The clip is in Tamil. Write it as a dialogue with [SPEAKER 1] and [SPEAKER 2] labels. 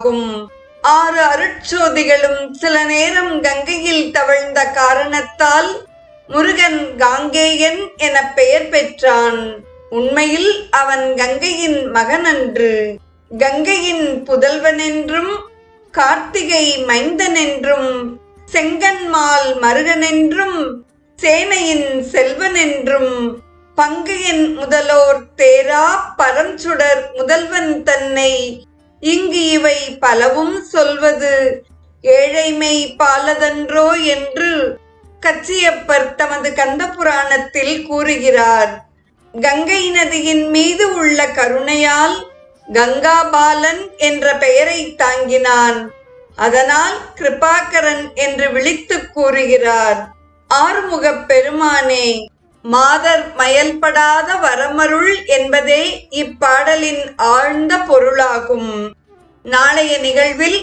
[SPEAKER 1] ஆகும். ஆறு அருட்சோதிகளும் சில நேரம் கங்கையில் தவழ்ந்த காரணத்தால் முருகன் காங்கேயன் என பெயர் பெற்றான். உண்மையில் அவன் கங்கையின் மகனன்று கங்கையின் புதல்வனென்றும் கார்த்திகை மைந்தனென்றும் செங்கன்மால் மருகனென்றும் சேனையின் செல்வனென்றும் பங்கையன் முதலோர் தேரா பரஞ்சுடர் முதல்வன் தன்னை இங்கு இவை பலவும் சொல்வது ஏழைமை பாலதன்றோ என்று கச்சியப்பர் தமது கந்த புராணத்தில் கூறுகிறார். கங்கை நதியின் மீது உள்ள கருணையால் கங்காபாலன் என்ற பெயரை தாங்கினான். அதனால் கிருபாகரன் என்று விழித்துக் கூறுகிறார். ஆறுமுகப் பெருமானே மாதர் மயல்படாத வரமருள் என்பதே இப்பாடலின் ஆழ்ந்த பொருளாகும். நாளைய நிகழ்வில்